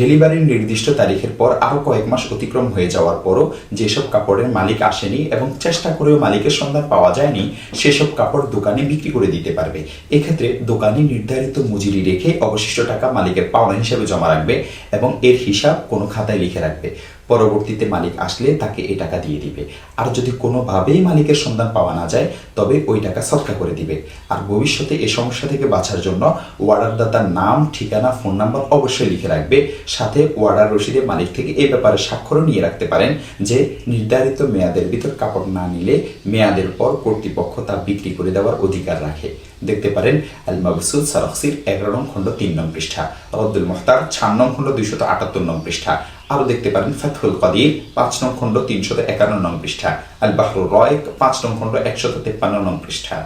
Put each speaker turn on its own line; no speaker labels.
ডেলিভারির নির্দিষ্ট তারিখের পর আরও কয়েক মাস অতিক্রম হয়ে যাওয়ার পরও যেসব কাপড়ের মালিক আসেনি এবং চেষ্টা করেও মালিকের সন্ধান পাওয়া যায়নি, সেসব কাপড় দোকানে বিক্রি করে দিতে পারবে। এক্ষেত্রে দোকানে নির্ধারিত মজুরি রেখে অবশিষ্ট টাকা মালিকের পাওনা হিসেবে জমা রাখবে এবং এর হিসাব কোনো খাতায় লিখে রাখবে। পরবর্তীতে মালিক আসলে তাকে এই টাকা দিয়ে দিবে। আর যদি কোনোভাবেই মালিকের সন্ধান পাওয়া না যায়, তবে ওই টাকা সৎকা করে দিবে। আর ভবিষ্যতে এ সমস্যা থেকে বাঁচার জন্য অর্ডারদাতার নাম, ঠিকানা, ফোন নাম্বার অবশ্যই লিখে রাখবে। সাথে অর্ডার রসিদে মালিক থেকে এই ব্যাপারে স্বাক্ষরও নিয়ে রাখতে পারেন যে নির্ধারিত মেয়াদের ভিতর কাপড় না নিলে মেয়াদের পর কর্তৃপক্ষ তা বিক্রি করে দেওয়ার অধিকার রাখে। দেখতে পারেন আল মাবসুদ সারক্সির এগারো নং খণ্ড, তিন নং পৃষ্ঠা রদ্দুল মোহতার চার নং খণ্ড, দুইশত আটাত্তর নং পৃষ্ঠা। আরও দেখতে পারেন ফাতহুল কদির পাঁচ নং খণ্ড, তিনশত একান্ন নং পৃষ্ঠা। আল বাহরুর রয়েক পাঁচ নং খণ্ড, একশত তেপ্পান্ন নং পৃষ্ঠা।